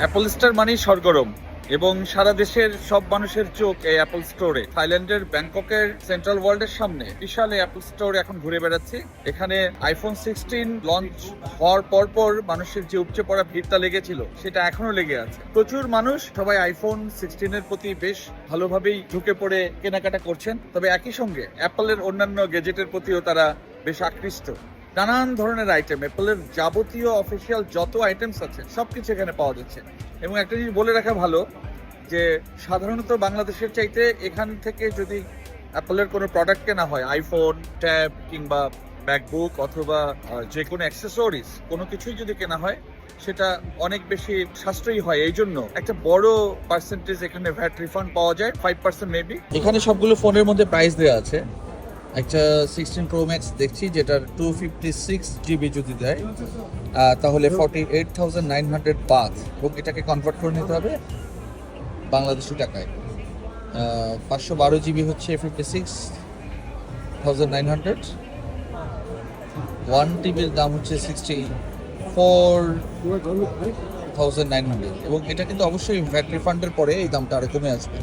Apple store মানেই সরগরম এবং সারা দেশের সব মানুষের চোখ এই অ্যাপল স্টোরে থাইল্যান্ডের ব্যাংককের সেন্ট্রাল ওয়ার্ল্ডের সামনে বিশাল এই অ্যাপল স্টোর এখন ঘুরে বেড়াচ্ছি। এখানে আইফোন সিক্সটিন লঞ্চ হওয়ার পর পর মানুষের যে উপচে পড়া ভিড়টা লেগেছিল, সেটা এখনও লেগে আছে। প্রচুর মানুষ সবাই আইফোন সিক্সটিনের প্রতি বেশ ভালোভাবেই ঢুকে পড়ে কেনাকাটা করছেন। তবে একই সঙ্গে অ্যাপলের অন্যান্য গেজেটের প্রতিও তারা বেশ আকৃষ্ট। নানান ধরনের আইটেম অ্যাপলের যাবতীয় অফিসিয়াল যত আইটেমস আছে, সবকিছু এখানে পাওয়া যাচ্ছে। এবং একটা জিনিস বলে রাখা ভালো, যে সাধারণত বাংলাদেশের চাইতে এখান থেকে যদি অ্যাপলের কোনো প্রোডাক্ট কেনা হয় আইফোন ট্যাব কিংবা ম্যাকবুক অথবা যে কোনো অ্যাক্সেসরিজ কোনো কিছুই যদি কেনা হয়, সেটা অনেক বেশি সাশ্রয়ী হয়। এই জন্য একটা বড় পার্সেন্টেজ এখানে ভ্যাট রিফান্ড পাওয়া যায় ফাইভ পার্সেন্ট মেবি এখানে সবগুলো ফোনের মধ্যে প্রাইস দেওয়া আছে। একটা সিক্সটিন প্রো ম্যাক্স দেখছি, যেটার টু ফিফটি সিক্স জিবি যদি দেয় তাহলে forty eight thousand nine hundred baht এবং এটাকে কনভার্ট করে নিতে হবে বাংলাদেশি টাকায়। পাঁচশো বারো জিবি হচ্ছে fifty six thousand nine hundred one টিবির দাম হচ্ছে sixty four thousand nine hundred এবং এটা কিন্তু অবশ্যই ভ্যাট রিফান্ডের পরে এই দামটা আরও কমে আসবে।